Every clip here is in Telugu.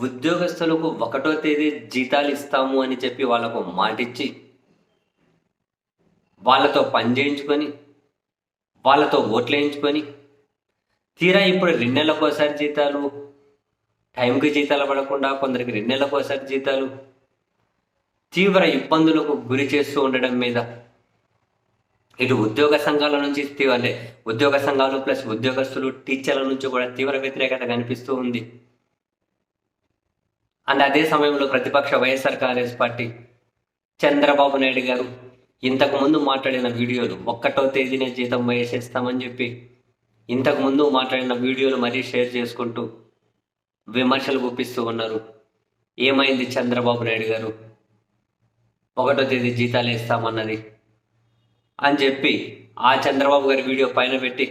ఉద్యోగస్తులకు ఒకటో తేదీ జీతాలు ఇస్తాము అని చెప్పి వాళ్ళకు మాటిచ్చి వాళ్ళతో పని చేయించుకొని వాళ్ళతో ఓట్లు వేయించుకొని తీరా ఇప్పుడు రెండు నెలలకు ఒకసారి జీతాలు టైంకి జీతాలు పడకుండా కొందరికి రెండు నెలలకు ఒకసారి జీతాలు తీవ్ర ఇబ్బందులకు గురి చేస్తూ ఉండడం మీద ఇటు ఉద్యోగ సంఘాల నుంచి తీ- అంటే ఉద్యోగ సంఘాలు ప్లస్ ఉద్యోగస్తులు టీచర్ల నుంచి కూడా తీవ్ర వ్యతిరేకత కనిపిస్తూ ఉంది. అండ్ అదే సమయంలో ప్రతిపక్ష వైఎస్ఆర్ కాంగ్రెస్ పార్టీ చంద్రబాబు నాయుడు గారు ఇంతకు ముందు మాట్లాడిన వీడియోలు ఒక్కటో తేదీనే జీతం వేసేస్తామని చెప్పి ఇంతకు ముందు మాట్లాడిన వీడియోలు మరీ షేర్ చేసుకుంటూ విమర్శలు గుప్పిస్తూ ఉన్నారు. ఏమైంది చంద్రబాబు నాయుడు గారు? ఒకటో తేదీ జీతాలు వేస్తామన్నది అని చెప్పి ఆ చంద్రబాబు గారి వీడియో పైన పెట్టి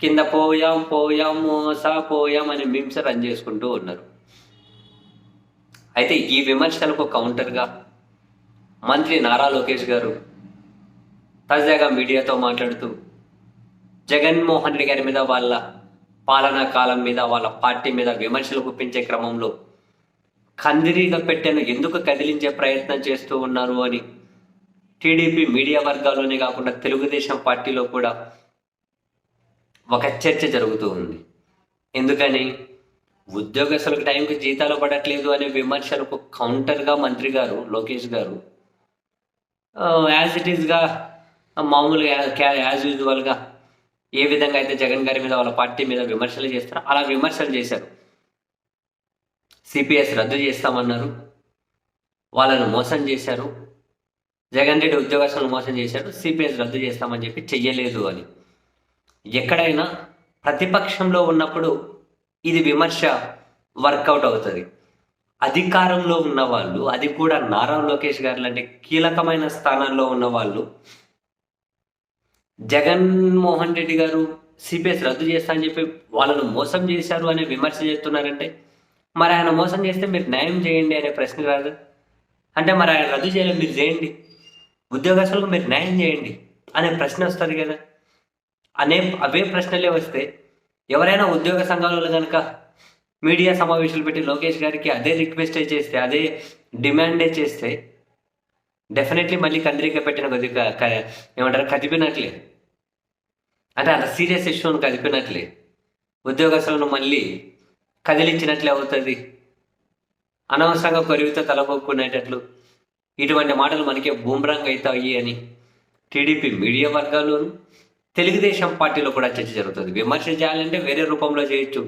కింద పోయాం పోయాం మోసా పోయాం అని మింస రన్ చేసుకుంటూ ఉన్నారు. అయితే ఈ విమర్శలకు కౌంటర్గా మంత్రి నారా లోకేష్ గారు తాజాగా మీడియాతో మాట్లాడుతూ జగన్మోహన్ రెడ్డి గారి మీద వాళ్ళ పాలనా కాలం మీద వాళ్ళ పార్టీ మీద విమర్శలు గుప్పించే క్రమంలో కందిరీగా పెట్టెను ఎందుకు కదిలించే ప్రయత్నం చేస్తూ ఉన్నారు అని టీడీపీ మీడియా వర్గాల్లోనే కాకుండా తెలుగుదేశం పార్టీలో కూడా ఒక చర్చ జరుగుతూ ఉంది. ఎందుకని? ఉద్యోగస్తులకు టైంకి జీతాలు పడట్లేదు అనే విమర్శలకు కౌంటర్గా మంత్రి గారు లోకేష్ గారు యాజ్ ఇట్ ఈస్గా మామూలుగా యాజ్ యూజువల్గా ఏ విధంగా అయితే జగన్ గారి మీద వాళ్ళ పార్టీ మీద విమర్శలు చేస్తారో అలా విమర్శలు చేశారు. సిపిఎస్ రద్దు చేస్తామన్నారు. వాళ్ళను మోసం చేశారు. జగన్ రెడ్డి ఉద్యోగస్తులను మోసం చేశారు. సిపిఎస్ రద్దు చేస్తామని చెప్పి చెయ్యలేదు అని. ఎక్కడైనా ప్రతిపక్షంలో ఉన్నప్పుడు ఇది విమర్శ వర్కౌట్ అవుతుంది. అధికారంలో ఉన్న వాళ్ళు అది కూడా నారా లోకేష్ గారు లాంటి కీలకమైన స్థానాల్లో ఉన్న వాళ్ళు జగన్మోహన్ రెడ్డి గారు సిపిఎస్ రద్దు చేస్తా అని చెప్పి వాళ్ళను మోసం చేశారు అనే విమర్శ చేస్తున్నారంటే మరి ఆయన మోసం చేస్తే మీరు న్యాయం చేయండి అనే ప్రశ్న రాదు. అంటే మరి ఆయన రద్దు చేయలేదు మీరు చేయండి. ఉద్యోగస్తులకు మీరు న్యాయం చేయండి అనే ప్రశ్న వస్తుంది కదా. అనే అవే ప్రశ్నలే వస్తే ఎవరైనా ఉద్యోగ సంఘాలలో కనుక మీడియా సమావేశాలు పెట్టి లోకేష్ గారికి అదే రిక్వెస్టే చేస్తే అదే డిమాండే చేస్తే డెఫినెట్లీ మళ్ళీ కందిరిక పెట్టిన కొద్దిగా ఏమంటారు కదిపినట్లే. అంటే అంత సీరియస్ ఇష్యూను కదిపినట్లే. ఉద్యోగస్తులను మళ్ళీ కదిలించినట్లే అవుతుంది. అనవసరంగా కొరివితో తలపొక్కునేటట్లు ఇటువంటి మాటలు మనకే బూమ్రాంగ్ అవుతాయి అని టీడీపీ మీడియా వర్గాల్లోనూ తెలుగుదేశం పార్టీలో కూడా చర్చ జరుగుతుంది. విమర్శ చేయాలంటే వేరే రూపంలో చేయొచ్చు.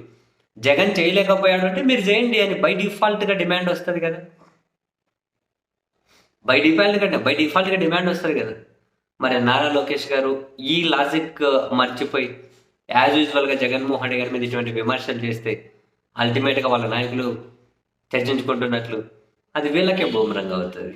జగన్ చేయలేకపోయాడు అంటే మీరు చేయండి అని బై డిఫాల్ట్గా డిమాండ్ వస్తుంది కదా. బై డిఫాల్ట్ కంటే బై డిఫాల్ట్గా డిమాండ్ వస్తుంది కదా. మరి నారా లోకేష్ గారు ఈ లాజిక్ మర్చిపోయి యాజ్ యూజువల్గా జగన్మోహన్ రెడ్డి గారి మీద ఇటువంటి విమర్శలు చేస్తే అల్టిమేట్గా వాళ్ళ నాయకులు చర్చించుకుంటున్నట్లు అది వీళ్ళకే బూమరంగా అవుతుంది.